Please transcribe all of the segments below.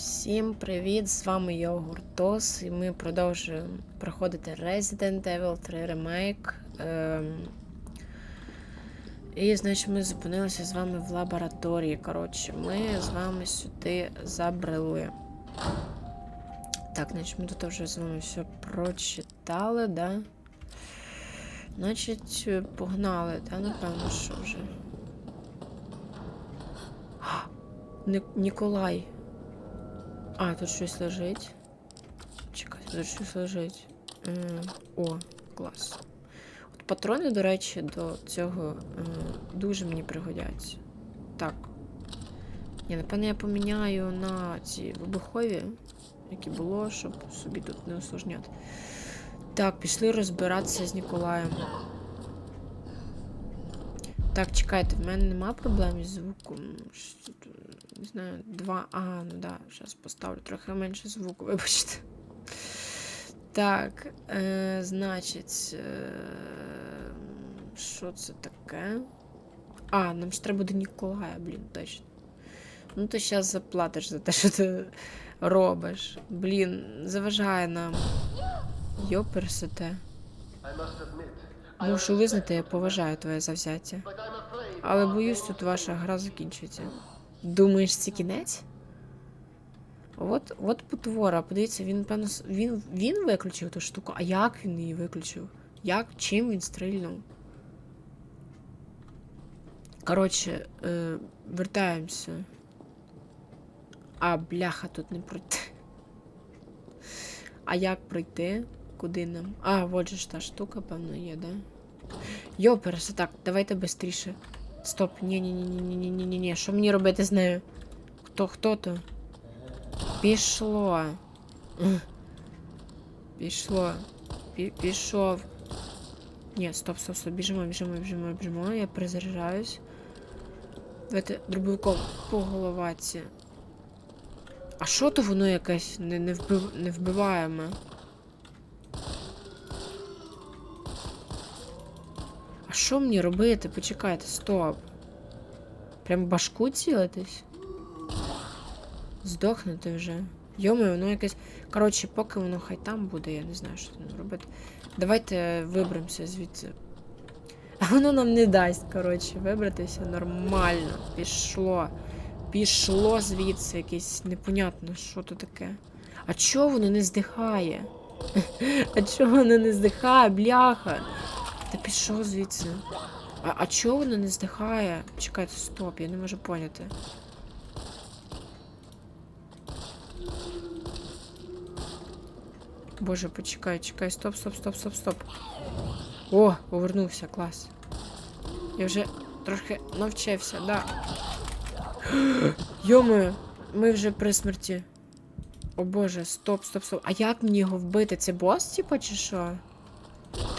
Всім привіт! З вами я Гуртос, і ми продовжуємо проходити Resident Evil 3 Remake. Ем... І, значить, ми зупинилися з вами в лабораторії. Коротше, ми з вами сюди забрели. Так, значить, ми тут вже з вами все прочитали, да? Значить, погнали, да? Напевно, що вже. Ні- Ніколай. А, тут щось лежить. Чекайте, тут щось лежить. О, клас. От патрони, до речі, до цього дуже мені пригодяться. Так. Ні, напевно, я поміняю на ці вибухові, які було, щоб собі тут не усложняти. Так, пішли розбиратися з Ніколаєм. Так, чекайте, в мене нема проблем із звуком. Не знаю, два. Ага, ну да, зараз поставлю трохи менше звуку, вибачте. Так, е, значить. Е, що це таке? А, нам ж треба буде Ніколая, блін, точно. Ну, ти зараз заплатиш за те, що ти робиш. Блін, заважає нам. Йоперсете. Мушу визнати, я поважаю твоє завзяття. Але боюсь, тут ваша гра закінчується. Думаєш, це кінець? От, от потвора, подивіться, він певно він, він виключив ту штуку, а як він її виключив? Як? Чим він стрільнув? Коротше, е, вертаємося. А, бляха, тут не пройти. А як пройти? Куди нам? А, от же ж та штука, певно, є, да? Йоперсе, так, давайте швидше. Стоп, ні ні ні ні ні ні ні ні Що мені робити з нею? Хто хто то? Пішло. Пішло. Пі- Пішов. Ні, стоп, стоп, стоп, біжимо, біжимо, біжимо, біжимо. Я перезаряджаюсь. Давайте дробовиком по головаці. А що то воно якесь не, не, вбив, не вбиваємо? А що мені робити? Почекайте, стоп. Прям башку цілитись? Здохнути вже. Йоми, воно якесь. Коротше, поки воно хай там буде, я не знаю, що там робити. Давайте виберемося звідси. А воно нам не дасть, коротше, вибратися нормально. Пішло. Пішло звідси якесь непонятно, що то таке. А чого воно не здихає? А чого воно не здихає, бляха? Та пішов звідси. А, а чого воно не здихає? Чекайте, стоп, я не можу поняти. Боже, почекай, чекай, стоп, стоп, стоп, стоп, стоп. О, повернувся, клас. Я вже трохи навчився, да. Йоми, ми вже при смерті. О боже, стоп, стоп, стоп. А як мені його вбити? Це бос, типа, чи що?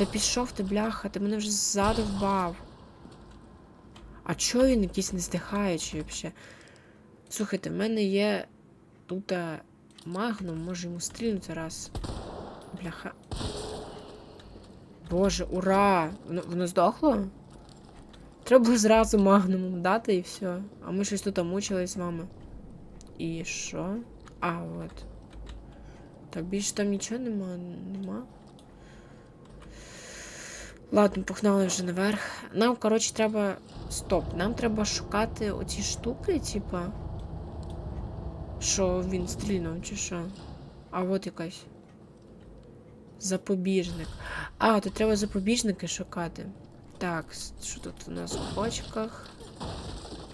Та пішов ти, бляха, ти мене вже ззаду вбав. А чого він якийсь не здихаючий взагалі? Слухайте, в мене є тут е, магнум, може йому стрільнути раз. Бляха. Боже, ура! Воно, воно здохло? Треба було зразу магнумом дати і все. А ми щось тут мучились з вами. І що? А, от. Так, більше там нічого нема. нема. Ладно, погнали вже наверх. Нам, коротше, треба. Стоп, нам треба шукати оці штуки, типа. Що він стрільнув, чи що? А от якась. Запобіжник. А, тут треба запобіжники шукати. Так, що тут у нас в бочках?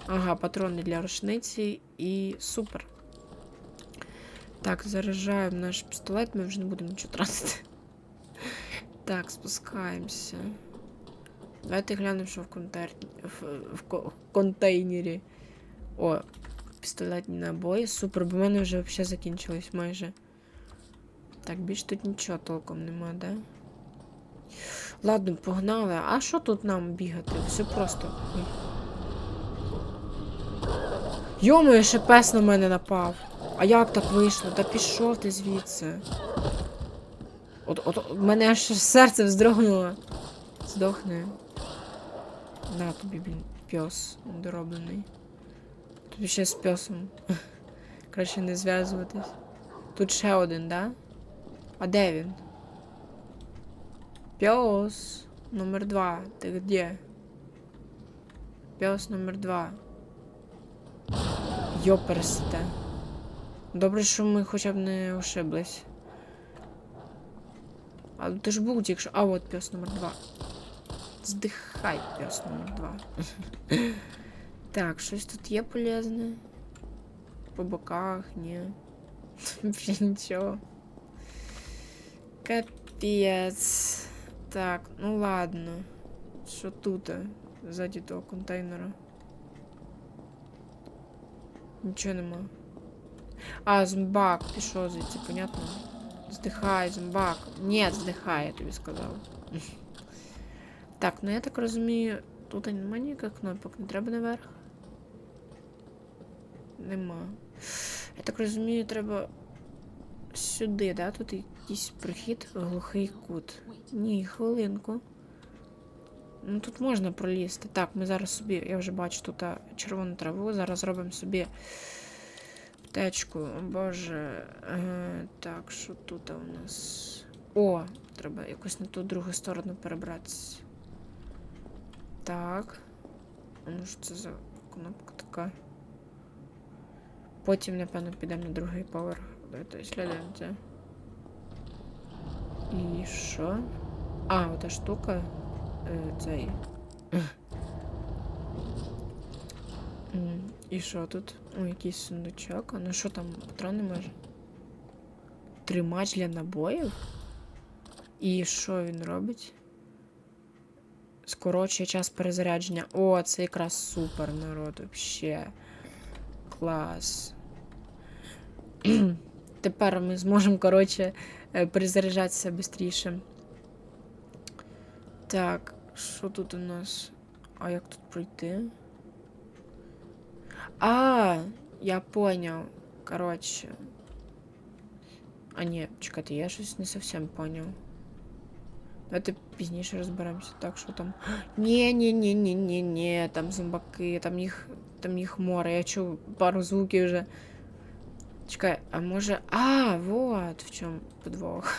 Ага, патрони для рушниці і супер. Так, заряджаємо наш пістолет, ми вже не будемо нічого тратити. Так, спускаємося. Давайте глянемо, що в, контейр... в, в, контейнері. О, пістолетні набої. Супер, бо в мене вже взагалі закінчилось майже. Так, більш тут нічого толком нема, да? Ладно, погнали. А що тут нам бігати? Все просто. Йомою, ще пес на мене напав. А як так вийшло? Та пішов ти звідси. От, от, в мене аж серце вздрогнуло. Здохне. На тобі, блін, пес недороблений. Тобі ще з песом. Краще не зв'язуватись. Тут ще один, да? А де він? Пес номер два. Ти де? Пес номер два. Йоперсте. Добре, що ми хоча б не ошиблись. А ти ж був тільки що. А от пес номер два. Здихай, пес номер два. так, щось тут є полезне. По боках, ні. Взагалі нічого. Капець. Так, ну ладно. Що тут? е, Ззаді того контейнера? Нічого нема. А, зомбак, пішов звідси, понятно? Здихай, зомбак. Ні, здихай, я тобі сказав. Так, ну я так розумію, тут немає ніяких кнопок, не треба наверх. Нема. Я так розумію, треба сюди, да? Тут якийсь прохід, глухий кут. Ні, хвилинку. Ну тут можна пролізти. Так, ми зараз собі, я вже бачу тут червону траву. Зараз зробимо собі аптечку. О боже. Е, так, що тут у нас. О, треба якось на ту другу сторону перебратися. Так. Ну що це за кнопка така? Потім, напевно, підемо на другий поверх. Давайте слідуємо це. І що? А, ота штука. Е, цей. М, І що тут? О, якийсь сундучок. А ну що там, патрони може? Тримач для набоїв? І що він робить? Скорочує час перезарядження. О, це якраз супер народ, вообще. Клас. Тепер ми зможемо, коротше, е, перезаряджатися швидше. Так, що тут у нас? А як тут пройти? А, я понял. Коротше. А ні, чекайте, я щось не зовсім понял. Давайте пізніше розберемося. Так, що там. Ні, ні, ні, ні, ні, ні, там зомбаки, там їх, там їх море. Я чув пару звуків вже. Чекай, а може. А, вот в чому подвох.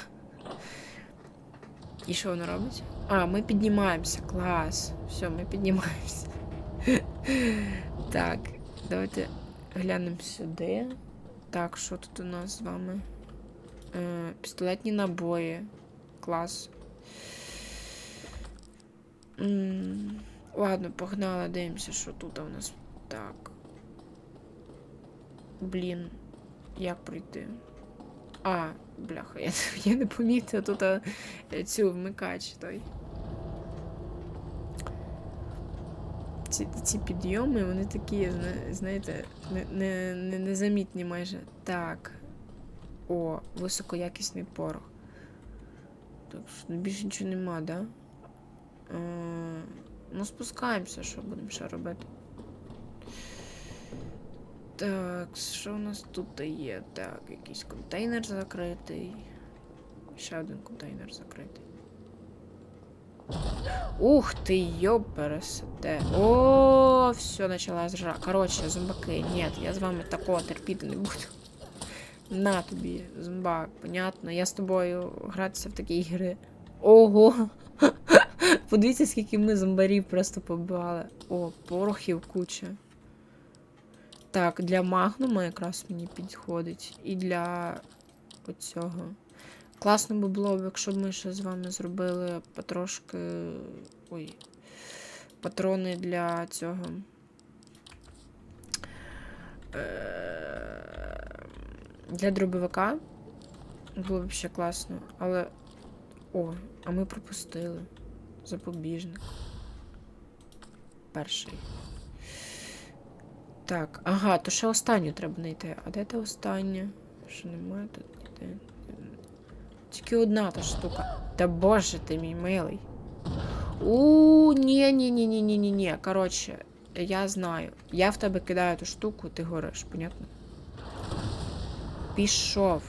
І що воно робить? А, ми піднімаємося. Клас. Все, ми піднімаємося. так, Давайте глянемо сюди. Так, що тут у нас з вами? Е, пістолетні набої. Клас. М, Ладно, погнали, дивимося, що тут у нас. Так. Блін, як пройти? А, бляха, я, я не помітила тут цю вмикач той. Ці, ці підйоми, вони такі, зна- знаєте, не, не, не, незамітні майже. Так. О, високоякісний порох. Так, що більше нічого нема, да? Е, ну, спускаємося, що будемо ще робити. Так, що у нас тут є? Так, якийсь контейнер закритий. Ще один контейнер закритий. Ух ти, йопересете. О, все, началась жара. Короче, зомбаки, нет, я з вами такого терпіти не буду. На тобі, зомбак, понятно. Я з тобою гратися в такі ігри. Ого! Подивіться, скільки ми зомбарів просто побивали. О, порохів куча. Так, для магнума якраз мені підходить. І для оцього. Класно би було якщо б ми ще з вами зробили потрошки. Ой. Патрони для цього. Е, Для дробовика. Було б ще класно. Але. О, а ми пропустили. Запобіжник. Перший. Так, ага, то ще останню треба знайти. А де та остання? Що немає тут ніде. Тільки одна та штука. Та боже ти мій милий. У, ні, ні, ні, ні, ні, ні, ні. Коротше, я знаю. Я в тебе кидаю ту штуку, ти гориш, понятно? Пішов.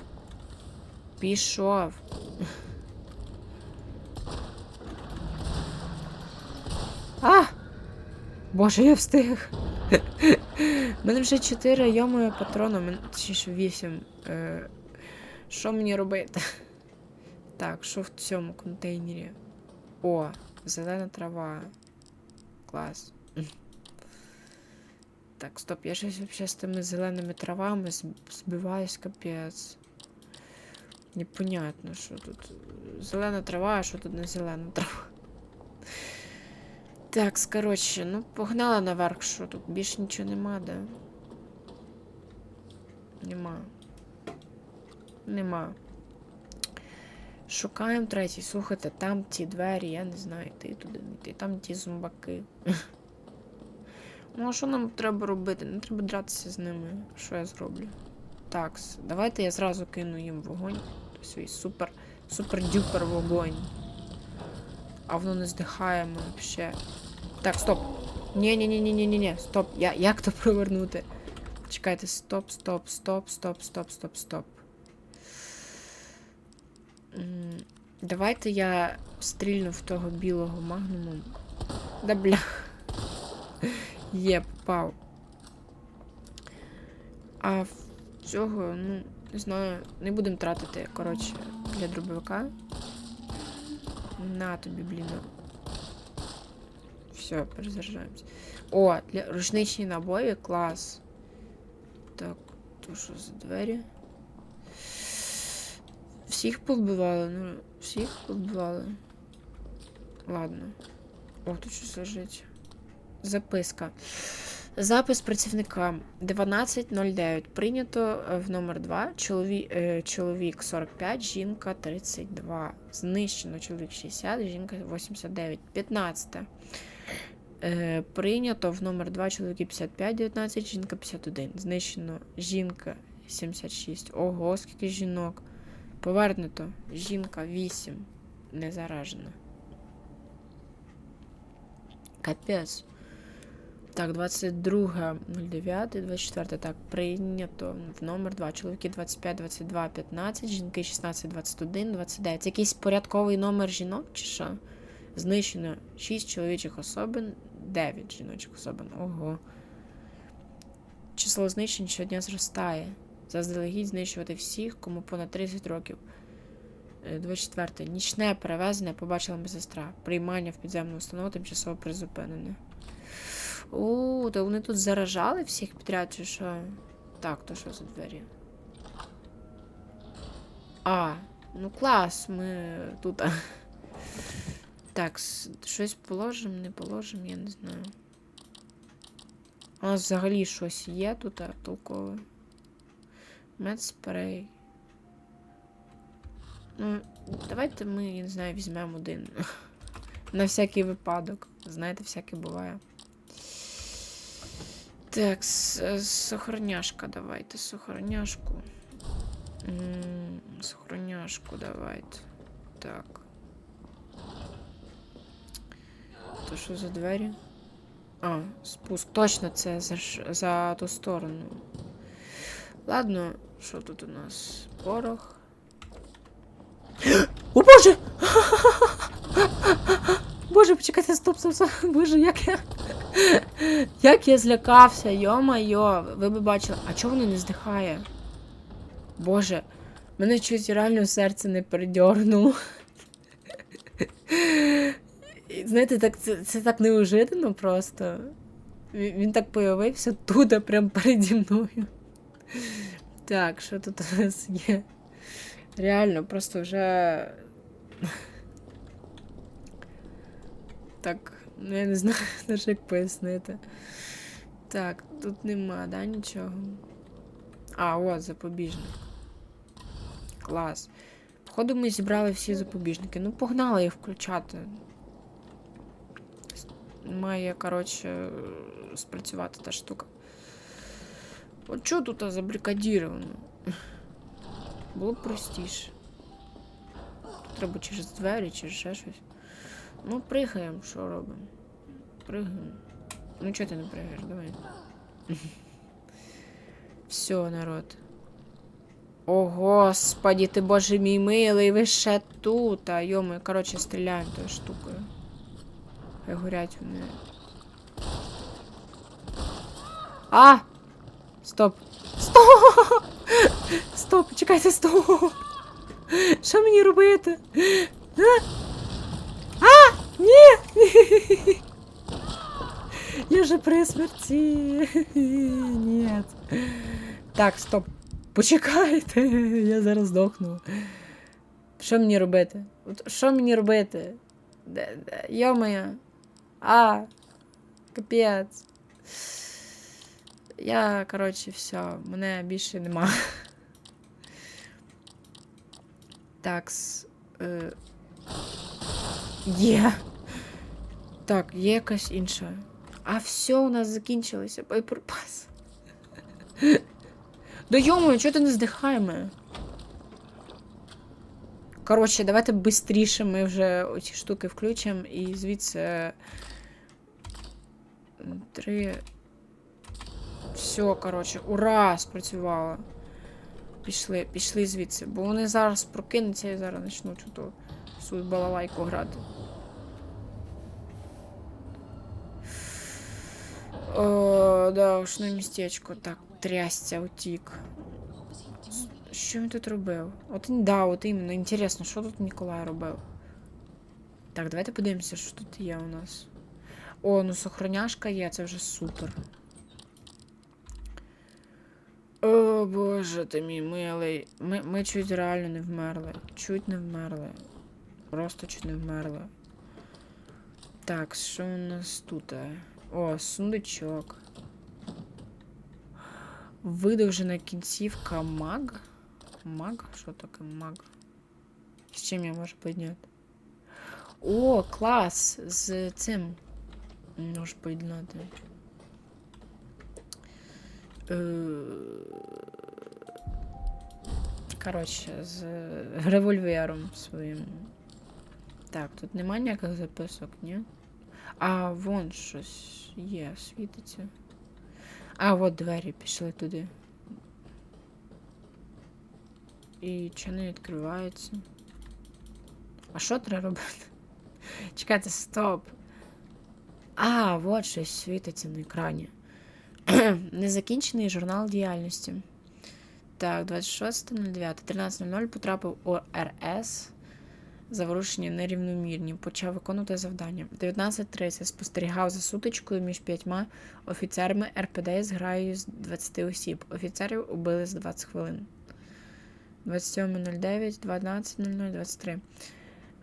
Пішов. А! Боже, я встиг. У мене вже 4 йомою мен- точніше 8. Е, що мені робити? Так, що в цьому контейнері? О, зелена трава. Клас. Так, стоп, я щось вообще з тими зеленими травами збиваюсь, капець. Непонятно, що тут. Зелена трава, а що тут не зелена трава. Так, коротше, ну погнала наверх, що тут більше нічого нема, да? Нема. Нема. Шукаємо третій. Слухайте, там ті двері, я не знаю, йти туди не йти. Там ті зомбаки. Ну, а що нам треба робити? Не треба дратися з ними. Що я зроблю? Так, давайте я зразу кину їм вогонь. Свій супер, супер-дюпер вогонь. А воно не здихає ми вообще. Так, стоп. ні ні ні ні ні ні ні стоп. Я, як то провернути? Чекайте, стоп, стоп, стоп, стоп, стоп, стоп, стоп. Давайте я стрільну в того білого магнуму. Да бля. Є, попав. А в цього, ну, не знаю, не будемо тратити, коротше, для дробовика. На тобі, блін. Все, перезаряджаємось. О, для рушничні набої, клас. Так, то що за двері? Всіх повбивали, ну, всіх повбивали. Ладно. О, тут щось лежить. Записка. Запис працівника 12.09. Прийнято е, в номер 2. Чоловік, е, чоловік 45, жінка 32. Знищено чоловік 60, жінка 89. 15. Е, прийнято в номер 2 чоловіки 55, 19, жінка 51. Знищено жінка 76. Ого, скільки жінок. Повернуто. Жінка 8. Не заражена. Капець. Так, 22, 09, 24, так, прийнято в номер 2. Чоловіки 25, 22, 15, жінки 16, 21, 29. Це якийсь порядковий номер жінок чи що? Знищено 6 чоловічих особин, 9 жіночих особин. Ого. Число знищень щодня зростає. Заздалегідь знищувати всіх, кому понад 30 років. Е, 24. Нічне перевезення побачила медсестра. Приймання в підземну установу тимчасово призупинене. О, то вони тут заражали всіх підряд, чи що? Так, то що за двері? А, ну клас, ми тут. Так, щось положимо, не положимо, я не знаю. У нас взагалі щось є тут толкове. Медспрей. Ну, давайте ми, я не знаю, візьмемо один. На всякий випадок. Знаєте, всяке буває. Так, сохраняшка давайте, сохраняшку. Сохраняшку давайте. Так. То що за двері? А, спуск. Точно це за, за ту сторону. Ладно, що тут у нас? Порох. О боже! Боже, почекайте, стоп, стоп, стоп. Боже, як я. Як я злякався, йо-майо, ви би бачили. А чого воно не здихає? Боже, мене чуть реально серце не передьорнуло. Знаєте, так, це, це так неожиданно просто. Він, він так появився тут, прям переді мною. Так, що тут у нас є? Реально, просто вже. Так, ну я не знаю навіть як пояснити. Так, тут нема, да, нічого. А, от, запобіжник. Клас. Походу, ми зібрали всі запобіжники. Ну, погнали їх включати. Має, коротше, спрацювати та штука. От що тут забрикадіровано? Було б простіше. Тут треба через двері, через ще щось. Ну, пригаємо, що робимо? Пригаємо. Ну, чого ти не пригаєш? Давай. Все, народ. О, господі, ти боже мій милий, ви ще тут. А йоми, коротше, стріляємо тою штукою. Хай горять вони. А! Стоп! Стоп! Стоп! Чекайте, стоп! Що мені робити? А! А! Ні! Я вже при смерті. Ні. Так, стоп. Почекайте, я зараз здохну. Що мені робити? От Що мені робити? Де, де? Йо-моє. А, капець. Я, коротше, все, мене більше нема. Такс. Е, є. Так, є якась інша. А все, у нас закінчилися боєприпаси. Да йому, чого ти не здихаємо? Коротше, давайте швидше ми вже оці штуки включимо і звідси. Три. Все, коротше, ура! Спрацювало. Пішли, пішли звідси, бо вони зараз прокинуться і зараз почнуть ту свою балалайку грати. О, да, уж на містечко. Так, трясця утік. Що він тут робив? От да, от іменно. Інтересно, що тут Ніколай робив? Так, давайте подивимося, що тут є у нас. О, ну сохраняшка є, це вже супер. О, боже ти мій милий. Ми, ми чуть реально не вмерли. Чуть не вмерли. Просто чуть не вмерли. Так, що у нас тут? О, сундучок. Видовжена кінцівка маг. Маг? Що таке маг? З чим я можу підняти? О, клас! З цим. Можу поєднати. Е, Коротше, з револьвером своїм. Так, тут немає ніяких записок, ні? А, вон щось є, світиться. А, от двері пішли туди. І чи не відкриваються? А що треба робити? Чекайте, стоп. А, от щось світиться на екрані. Незакінчений журнал діяльності. Так, 26.09. 13.00 потрапив ОРС. Заворушення нерівномірні. Почав виконувати завдання. 19.30 спостерігав за сутичкою між п'ятьма офіцерами РПД з граю з 20 осіб. Офіцерів убили за 20 хвилин. 27.09, 12.00, 23.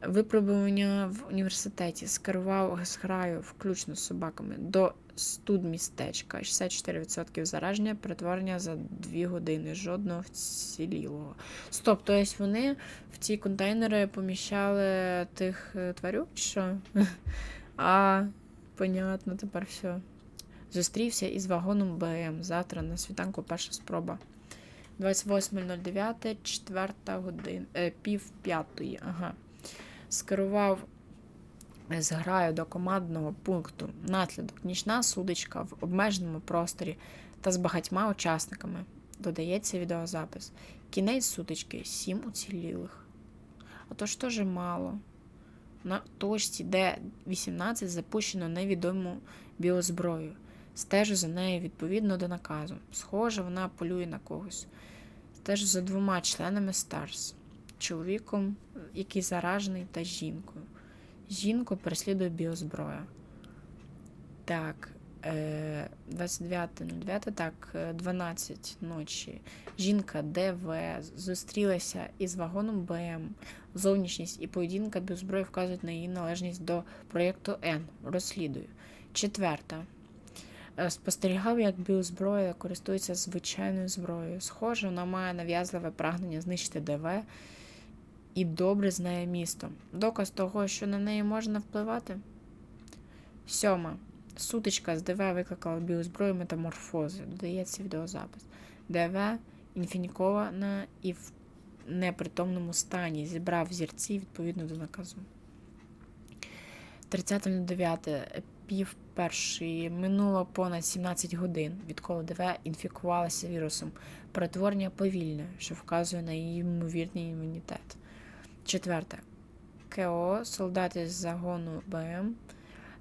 Випробування в університеті скерував з граю, включно з собаками, до студмістечка. 64% зараження, перетворення за 2 години. Жодного вцілілого. Стоп, то есть вони в ці контейнери поміщали тих е, тварюк, що? А, понятно, тепер все. Зустрівся із вагоном БМ. Завтра на світанку перша спроба. 28.09, 4 година, е, пів п'ятої. Ага. Скерував з граю до командного пункту наслідок нічна судочка в обмеженому просторі та з багатьма учасниками. Додається відеозапис. Кінець сутички 7 уцілілих. А то ж теж мало. На точці Д-18 запущено невідому біозброю. Стежу за нею відповідно до наказу. Схоже, вона полює на когось. Стежу за двома членами Старс. Чоловіком, який заражений, та жінкою. Жінку переслідує біозброя. Так, е, 29.09, так, е, 12 ночі. Жінка ДВ зустрілася із вагоном БМ. Зовнішність і поведінка біозброї вказують на її належність до проєкту Н. Розслідую. Четверта. Е, Спостерігав, як біозброя користується звичайною зброєю. Схоже, вона має нав'язливе прагнення знищити ДВ і добре знає місто. Доказ того, що на неї можна впливати. Сьома. Сутичка з ДВ викликала біозброю метаморфози. Додається відеозапис. ДВ інфінікована і в непритомному стані. Зібрав зірці відповідно до наказу. 30.09. Пів першої минуло понад 17 годин, відколи ДВ інфікувалася вірусом. Перетворення повільне, що вказує на її ймовірний імунітет. Четверте. КО, солдати з загону БМ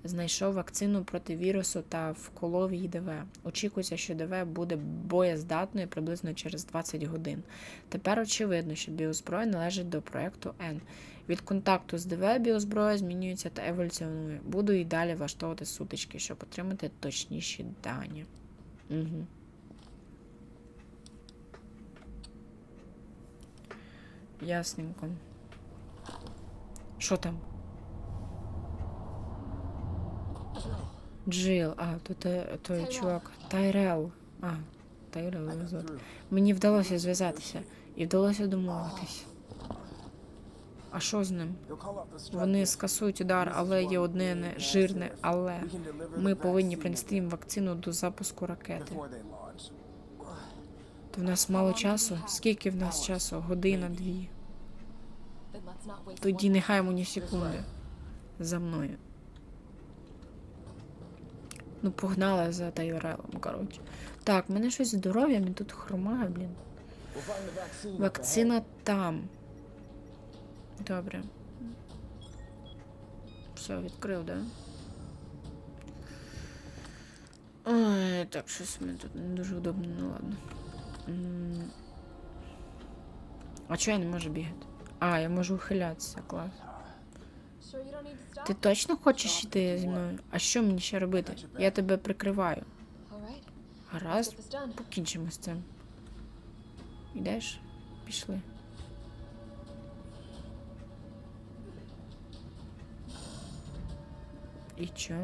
знайшов вакцину проти вірусу та вколов її ДВ. Очікується, що ДВ буде боєздатною приблизно через 20 годин. Тепер очевидно, що біозброя належить до проекту N. Від контакту з ДВ біозброя змінюється та еволюціонує. Буду і далі влаштовувати сутички, щоб отримати точніші дані. Угу. Ясненько. Що там? Джил, а, то те- той чувак. Тайрел. А, Тайрел звати. Мені вдалося зв'язатися і вдалося домовитись. А що з ним? Вони скасують удар, але є одне не жирне, але ми повинні принести їм вакцину до запуску ракети. То в нас мало часу. Скільки в нас часу? Година, дві. Тоді не хаємо ні секунди. За мною. Ну, погнали за Тайрелом, коротше. Так, в мене щось з здоров'ям, і тут хромає, блін. Вакцина там. Добре. Все, відкрив, да? Ой, так, щось мені тут не дуже удобно, ну ладно. А чого я не можу бігати? А, я можу ухилятися, клас. Ти точно хочеш йти зі мною? А що мені ще робити? Я тебе прикриваю. Гаразд, покінчимо з цим. Йдеш? Пішли. І чо?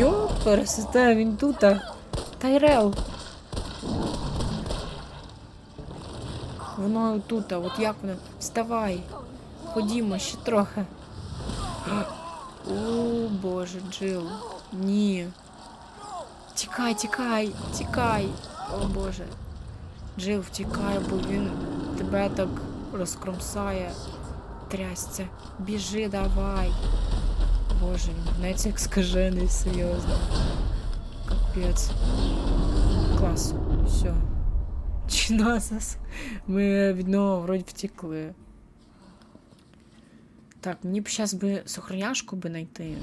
Йо, пересистає він тут. Тайрел. Воно тут, от як воно? Вставай. Ходімо ще трохи. О, боже, Джил. Ні. Тікай, тікай, тікай. О боже. Джил, втікай, бо він тебе так розкромсає. Трясця. Біжи, давай. Боже, він навіть як скажений, серйозно. Капець. Клас. Все. Чи нас? Ми від нього вроді втекли. Так, мені б зараз би сохраняшку би знайти.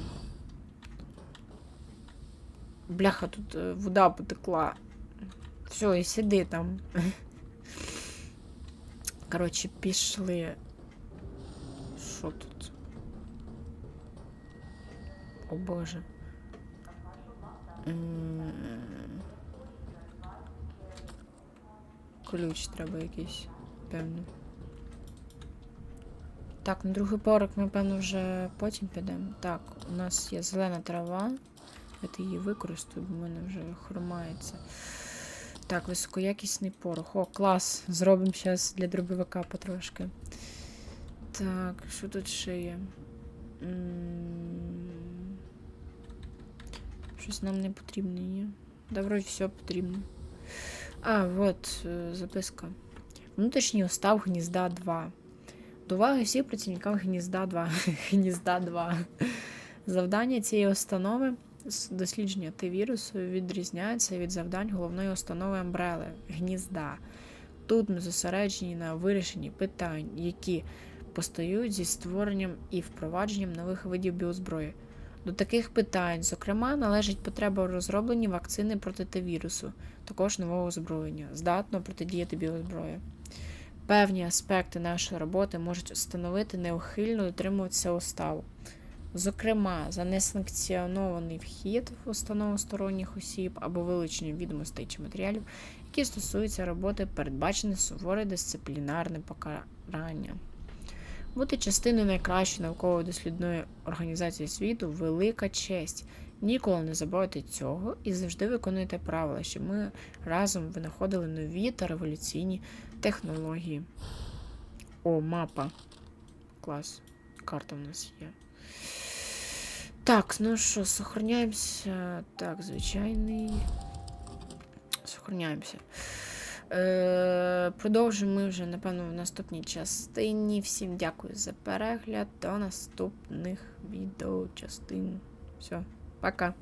Бляха, тут е, вода потекла. Все, і сиди там. Коротше, пішли. Що тут? О боже. Ключ треба якийсь, певно. Так, на другий поверх ми, певно, вже потім підемо. Так, у нас є зелена трава. Я її використаю, бо в мене вже хромається. Так, високоякісний порох. О, клас! Зробимо зараз для дробовика потрошки. Так, що тут ще є? М, Щось нам не потрібно є. Да, вроді все потрібно. А, от е, записка. Внутрішній устав гнізда 2. До уваги всіх працівників гнізда 2. гнізда 2. Завдання цієї установи дослідження Т-вірусу відрізняється від завдань головної установи Umbrella гнізда. Тут ми зосереджені на вирішенні питань, які постають зі створенням і впровадженням нових видів біозброї. До таких питань, зокрема, належить потреба у розробленні вакцини проти Т-вірусу, також нового озброєння, здатного протидіяти біозброї. Певні аспекти нашої роботи можуть становити неухильно дотримуватися уставу. Зокрема, за несанкціонований вхід в установу сторонніх осіб або вилучення відомостей чи матеріалів, які стосуються роботи, передбачене суворе дисциплінарне покарання. Бути частиною найкращої наукової дослідної організації світу велика честь. Ніколи не забувайте цього і завжди виконуйте правила, щоб ми разом винаходили нові та революційні технології. О, мапа. Клас. Карта в нас є. Так, ну що, сохраняємося. Так, звичайний. Сохраняємося. Е, продовжимо ми вже, напевно, в наступній частині. Всім дякую за перегляд. До наступних відео частин. Все, пока.